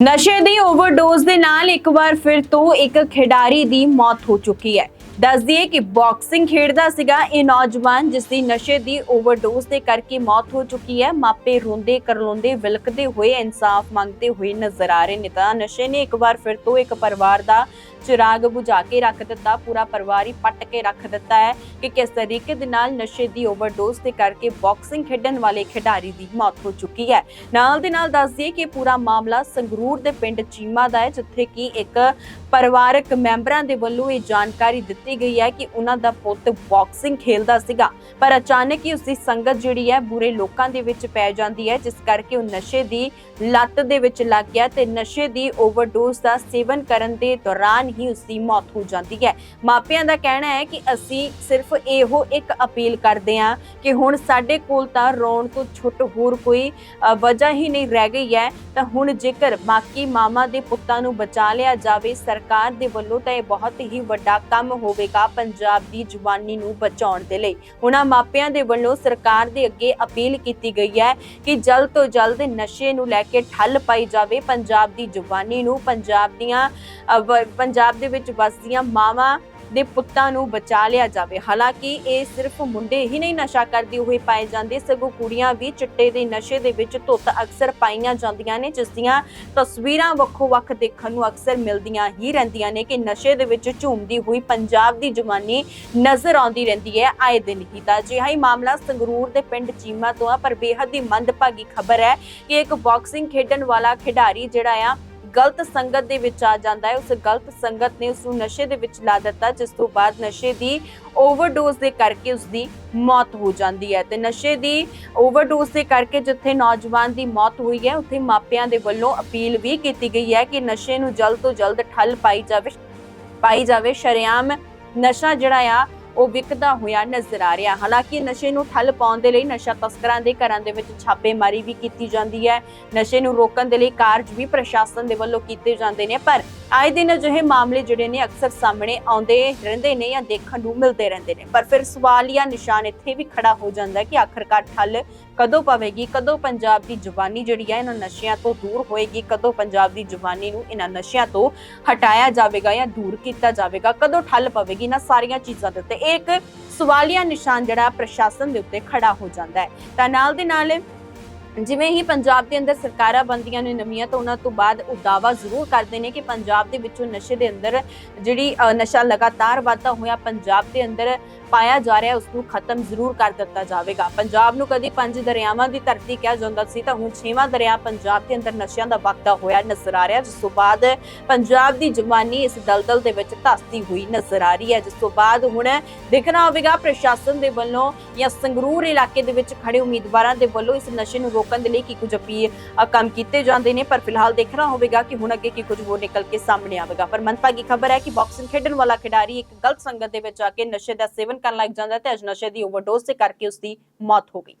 ਨਸ਼ੇ ਦੀ ਓਵਰਡੋਜ਼ ਦੇ ਨਾਲ ਇੱਕ ਵਾਰ ਫਿਰ ਤੋਂ ਇੱਕ ਖਿਡਾਰੀ ਦੀ ਮੌਤ ਹੋ ਚੁੱਕੀ ਹੈ। ਦੱਸ ਦਈਏ ਕਿ ਬਾਕਸਿੰਗ ਖੇਡਦਾ ਸੀਗਾ ਇਹ ਨੌਜਵਾਨ, ਜਿਸ ਦੀ ਨਸ਼ੇ ਦੀ ਓਵਰਡੋਜ਼ ਦੇ ਕਰਕੇ ਮੌਤ ਹੋ ਚੁੱਕੀ ਹੈ। ਮਾਪੇ ਰੋਂਦੇ ਕਰਲਾਉਂਦੇ ਵਿਲਕਦੇ ਹੋਏ ਇਨਸਾਫ ਮੰਗਦੇ ਹੋਏ ਨਜ਼ਰ ਆ ਰਹੇ ਨੇ ਤਾਂ ਨਸ਼ੇ ਨੇ ਇੱਕ ਵਾਰ ਫਿਰ ਤੋਂ ਇੱਕ ਪਰਿਵਾਰ ਦਾ ਚਿਰਾਗ ਬੁਝਾ ਕੇ ਰੱਖ ਦਿੱਤਾ। ਪੂਰਾ ਪਰਿਵਾਰ ਹੀ ਪੱਟ ਕੇ ਰੱਖ ਦਿੱਤਾ ਹੈ ਕਿ ਕਿਸ ਤਰੀਕੇ ਦੇ ਨਾਲ ਨਸ਼ੇ ਦੀ ਓਵਰਡੋਜ਼ ਦੇ ਕਰਕੇ ਬਾਕਸਿੰਗ ਖੇਡਣ ਵਾਲੇ ਖਿਡਾਰੀ ਦੀ ਮੌਤ ਹੋ ਚੁੱਕੀ ਹੈ। ਨਾਲ ਦੇ ਨਾਲ ਦੱਸ ਦਈਏ ਕਿ ਪੂਰਾ ਮਾਮਲਾ ਸੰਗਰੂਰ ਦੇ ਪਿੰਡ ਚੀਮਾ ਦਾ ਹੈ, ਜਿੱਥੇ ਕਿ ਇੱਕ ਪਰਿਵਾਰਕ ਮੈਂਬਰਾਂ ਦੇ ਵੱਲੋਂ ਇਹ ਜਾਣਕਾਰੀ ਦਿੱਤੀ ਗਈ ਹੈ ਕਿ ਉਹਨਾਂ ਦਾ ਪੁੱਤ ਬਾਕਸਿੰਗ ਖੇਲਦਾ ਸੀਗਾ, ਪਰ ਅਚਾਨਕ ਹੀ ਉਸ ਦੀ ਸੰਗਤ ਜਿਹੜੀ ਹੈ ਬੁਰੇ ਲੋਕਾਂ ਦੇ ਵਿੱਚ ਪੈ ਜਾਂਦੀ ਹੈ, ਜਿਸ ਕਰਕੇ ਉਹ ਨਸ਼ੇ ਦੀ ਲੱਤ ਦੇ ਵਿੱਚ ਲੱਗ ਗਿਆ ਤੇ ਨਸ਼ੇ ਦੀ ਓਵਰਡੋਜ਼ ਦਾ ਸੇਵਨ ਕਰਨ ਦੇ ਦੌਰਾਨ ਹੀ ਉਸ ਦੀ ਮੌਤ ਹੋ ਜਾਂਦੀ ਹੈ। ਮਾਪਿਆਂ ਦਾ ਕਹਿਣਾ ਹੈ ਕਿ ਅਸੀਂ ਸਿਰਫ ਇਹੋ ਇੱਕ ਅਪੀਲ ਕਰਦੇ ਹਾਂ ਕਿ ਹੁਣ ਸਾਡੇ ਕੋਲ ਤਾਂ ਰੋਣ ਤੋਂ ਛੁੱਟ ਹੋਰ ਕੋਈ ਵਜ੍ਹਾ ਹੀ ਨਹੀਂ ਰਹਿ ਗਈ ਹੈ। ਤਾਂ ਹੁਣ ਜੇਕਰ ਬਾਕੀ ਮਾਮਾ ਦੇ ਪੁੱਤਾਂ ਨੂੰ ਬਚਾ ਲਿਆ ਜਾਵੇ, ਸਰਕਾਰ ਦੇ ਵੱਲੋਂ ਤਾਂ ਇਹ ਬਹੁਤ ਹੀ ਵੱਡਾ ਕੰਮ ਹੋ ਹੋਵੇਗਾ ਪੰਜਾਬ ਦੀ ਜਵਾਨੀ ਨੂੰ ਬਚਾਉਣ ਦੇ ਲਈ। ਉਹਨਾਂ ਮਾਪਿਆਂ ਦੇ ਵੱਲੋਂ ਸਰਕਾਰ ਦੇ ਅੱਗੇ ਅਪੀਲ ਕੀਤੀ ਗਈ ਹੈ ਕਿ ਜਲਦ ਤੋਂ ਜਲਦ ਨਸ਼ੇ ਨੂੰ ਲੈ ਕੇ ਠੱਲ ਪਾਈ ਜਾਵੇ। ਪੰਜਾਬ ਦੀ ਜਵਾਨੀ ਨੂੰ ਪੰਜਾਬ ਦੀਆਂ ਪੰਜਾਬ ਦੇ ਵਿੱਚ ਵਸਦੀਆਂ ਮਾਵਾਂ ਦੇ ਪੁੱਤਾਂ ਨੂੰ ਬਚਾ ਲਿਆ ਜਾਵੇ। ਹਾਲਾਂਕਿ ਇਹ ਸਿਰਫ ਮੁੰਡੇ ਹੀ ਨਹੀਂ ਨਸ਼ਾ ਕਰਦੇ ਹੋਏ ਪਾਏ ਜਾਂਦੇ, ਸਗੋਂ ਕੁੜੀਆਂ ਵੀ ਚਿੱਟੇ ਦੇ ਨਸ਼ੇ ਦੇ ਵਿੱਚ ਧੁੱਤ ਅਕਸਰ ਪਾਈਆਂ ਜਾਂਦੀਆਂ ਨੇ, ਜਿਸ ਦੀਆਂ ਤਸਵੀਰਾਂ ਵੱਖੋ-ਵੱਖ ਦੇਖਣ ਨੂੰ ਅਕਸਰ ਮਿਲਦੀਆਂ ਹੀ ਰਹਿੰਦੀਆਂ ਨੇ ਕਿ ਨਸ਼ੇ ਦੇ ਵਿੱਚ ਝੂਮਦੀ ਹੋਈ ਪੰਜਾਬ ਦੀ ਜਵਾਨੀ ਨਜ਼ਰ ਆਉਂਦੀ ਰਹਿੰਦੀ ਹੈ ਆਏ ਦਿਨ ਹੀ ਤਾਂ। ਅਜਿਹਾ ਹੀ ਮਾਮਲਾ ਸੰਗਰੂਰ ਦੇ ਪਿੰਡ ਚੀਮਾ ਤੋਂ ਆ, ਪਰ ਬੇਹੱਦ ਹੀ ਮੰਦਭਾਗੀ ਖਬਰ ਹੈ ਕਿ ਇੱਕ ਬਾਕਸਿੰਗ ਖੇਡਣ ਵਾਲਾ ਖਿਡਾਰੀ ਜਿਹੜਾ ਆ ਗਲਤ ਸੰਗਤ ਦੇ ਵਿੱਚ ਆ ਜਾਂਦਾ ਹੈ। ਉਸ ਗਲਤ ਸੰਗਤ ਨੇ ਉਸ ਨੂੰ ਨਸ਼ੇ ਦੇ ਵਿੱਚ ਲਾ ਦਿੱਤਾ, ਜਿਸ ਤੋਂ ਬਾਅਦ ਨਸ਼ੇ ਦੀ ਓਵਰਡੋਜ਼ ਦੇ ਕਰਕੇ ਉਸ ਦੀ ਮੌਤ ਹੋ ਜਾਂਦੀ ਹੈ। ਤੇ ਨਸ਼ੇ ਦੀ ਓਵਰਡੋਜ਼ ਦੇ ਕਰਕੇ ਜਿੱਥੇ ਨੌਜਵਾਨ ਦੀ ਮੌਤ ਹੋਈ ਹੈ, ਉੱਥੇ ਮਾਪਿਆਂ ਦੇ ਵੱਲੋਂ ਅਪੀਲ ਵੀ ਕੀਤੀ ਗਈ ਹੈ ਕਿ ਨਸ਼ੇ ਨੂੰ ਜਲਦ ਤੋਂ ਜਲਦ ਠੱਲ ਪਾਈ ਜਾਵੇ ਪਾਈ ਜਾਵੇ। ਸ਼ਰੇਆਮ ਨਸ਼ਾ ਜਿਹੜਾ ਆ ਉਹ ਵਿਕਦਾ ਹੋਇਆ ਨਜ਼ਰ ਆ ਰਿਹਾ। ਹਾਲਾਂਕਿ ਨਸ਼ੇ ਨੂੰ ਠੱਲ ਪਾਉਣ ਦੇ ਲਈ ਨਸ਼ਾ ਤਸਕਰਾਂ ਦੇ ਘਰਾਂ ਦੇ ਵਿੱਚ ਛਾਪੇਮਾਰੀ ਵੀ ਕੀਤੀ ਜਾਂਦੀ ਹੈ। ਨਸ਼ੇ ਨੂੰ ਰੋਕਣ ਦੇ ਲਈ ਕਾਰਜ ਵੀ ਪ੍ਰਸ਼ਾਸਨ ਦੇ ਵੱਲੋਂ ਕੀਤੇ ਜਾਂਦੇ ਨੇ, ਪਰ ਆਏ ਦਿਨ ਅਜਿਹੇ ਮਾਮਲੇ ਜਿਹੜੇ ਨੇ ਅਕਸਰ ਸਾਹਮਣੇ ਆਉਂਦੇ ਰਹਿੰਦੇ ਨੇ ਜਾਂ ਦੇਖਣ ਨੂੰ ਮਿਲਦੇ ਰਹਿੰਦੇ ਨੇ। ਪਰ ਫਿਰ ਸਵਾਲੀਆ ਨਿਸ਼ਾਨ ਇੱਥੇ ਵੀ ਖੜਾ ਹੋ ਜਾਂਦਾ ਕਿ ਆਖਰਕਾਰ ਠੱਲ ਕਦੋਂ ਪਵੇਗੀ? ਕਦੋਂ ਪੰਜਾਬ ਦੀ ਜਵਾਨੀ ਜਿਹੜੀ ਹੈ ਇਹਨਾਂ ਨਸ਼ਿਆਂ ਤੋਂ ਦੂਰ ਹੋਏਗੀ? ਕਦੋਂ ਪੰਜਾਬ ਦੀ ਜਵਾਨੀ ਨੂੰ ਇਹਨਾਂ ਨਸ਼ਿਆਂ ਤੋਂ ਹਟਾਇਆ ਜਾਵੇਗਾ ਜਾਂ ਦੂਰ ਕੀਤਾ ਜਾਵੇਗਾ? ਕਦੋਂ ਠੱਲ ਪਵੇਗੀ? ਇਹਨਾਂ ਸਾਰੀਆਂ ਚੀਜ਼ਾਂ ਦੇ ਉੱਤੇ ਇਹ ਇੱਕ ਸਵਾਲੀਆ ਨਿਸ਼ਾਨ ਜਿਹੜਾ ਪ੍ਰਸ਼ਾਸਨ ਦੇ ਉੱਤੇ ਖੜਾ ਹੋ ਜਾਂਦਾ ਹੈ। ਤਾਂ ਨਾਲ ਦੇ ਨਾਲ ਜਿਵੇਂ ਹੀ ਪੰਜਾਬ ਦੇ ਅੰਦਰ ਸਰਕਾਰਾਂ ਬੰਦੀਆਂ ਨੇ ਨਵੀਆਂ, ਤਾਂ ਉਹਨਾਂ ਤੋਂ ਬਾਅਦ ਉਹ ਦਾਵਾ ਜ਼ਰੂਰ ਕਰਦੇ ਨੇ ਕਿ ਪੰਜਾਬ ਦੇ ਵਿੱਚੋਂ ਨਸ਼ੇ ਦੇ ਅੰਦਰ ਜਿਹੜੀ ਨਸ਼ਾ ਲਗਾਤਾਰ ਵਾਧਾ ਹੋਇਆ ਪੰਜਾਬ ਦੇ ਅੰਦਰ ਪਾਇਆ ਜਾ ਰਿਹਾ ਉਸ ਨੂੰ ਖਤਮ ਜ਼ਰੂਰ ਕਰ ਦਿੱਤਾ ਜਾਵੇਗਾ। ਪੰਜਾਬ ਨੂੰ ਕਦੀ ਪੰਜ ਦਰਿਆਵਾਂ ਦੀ ਧਰਤੀ ਕਿਹਾ ਜਾਂਦਾ ਸੀ, ਤਾਂ ਹੁਣ ਛੇਵਾਂ ਦਰਿਆ ਪੰਜਾਬ ਦੇ ਅੰਦਰ ਨਸ਼ਿਆਂ ਦਾ ਵਗਦਾ ਹੋਇਆ ਨਜ਼ਰ ਆ ਰਿਹਾ, ਜਿਸ ਤੋਂ ਬਾਅਦ ਪੰਜਾਬ ਦੀ ਜਵਾਨੀ ਇਸ ਦਲਦਲ ਦੇ ਵਿੱਚ ਧਸਤੀ ਹੋਈ ਨਜ਼ਰ ਆ ਰਹੀ ਹੈ। ਜਿਸ ਤੋਂ ਬਾਅਦ ਹੁਣ ਦੇਖਣਾ ਹੋਵੇਗਾ, ਪ੍ਰਸ਼ਾਸਨ ਦੇ ਵੱਲੋਂ ਜਾਂ ਸੰਗਰੂਰ ਇਲਾਕੇ ਦੇ ਵਿੱਚ ਖੜੇ ਉਮੀਦਵਾਰਾਂ ਦੇ ਵੱਲੋਂ ਇਸ ਨਸ਼ੇ ਨੂੰ ਰੋਕਣ ਦੇ ਲਈ ਕੀ ਕੁਝ ਅਪੀਲ ਕੰਮ ਕੀਤੇ ਜਾਂਦੇ ਨੇ, ਪਰ ਫਿਲਹਾਲ ਦੇਖਣਾ ਹੋਵੇਗਾ ਕਿ ਹੁਣ ਅੱਗੇ ਕੀ ਕੁਝ ਹੋਰ ਨਿਕਲ ਕੇ ਸਾਹਮਣੇ ਆਵੇਗਾ। ਪਰ ਮੰਦਭਾਗੀ ਖਬਰ ਹੈ ਕਿ ਬਾਕਸਿੰਗ ਖੇਡਣ ਵਾਲਾ ਖਿਡਾਰੀ ਇੱਕ ਗਲਤ ਸੰਗਤ ਦੇ ਵਿੱਚ ਆ ਕੇ ਨਸ਼ੇ ਦਾ ਸੇਵਨ ਕਰਨ ਲੱਗ ਜਾਂਦਾ ਤੇ ਅੱਜ ਨਸ਼ੇ ਦੀ ਓਵਰਡੋਜ਼ ਦੇ ਕਰਕੇ ਉਸ ਦੀ ਮੌਤ ਹੋ ਗਈ।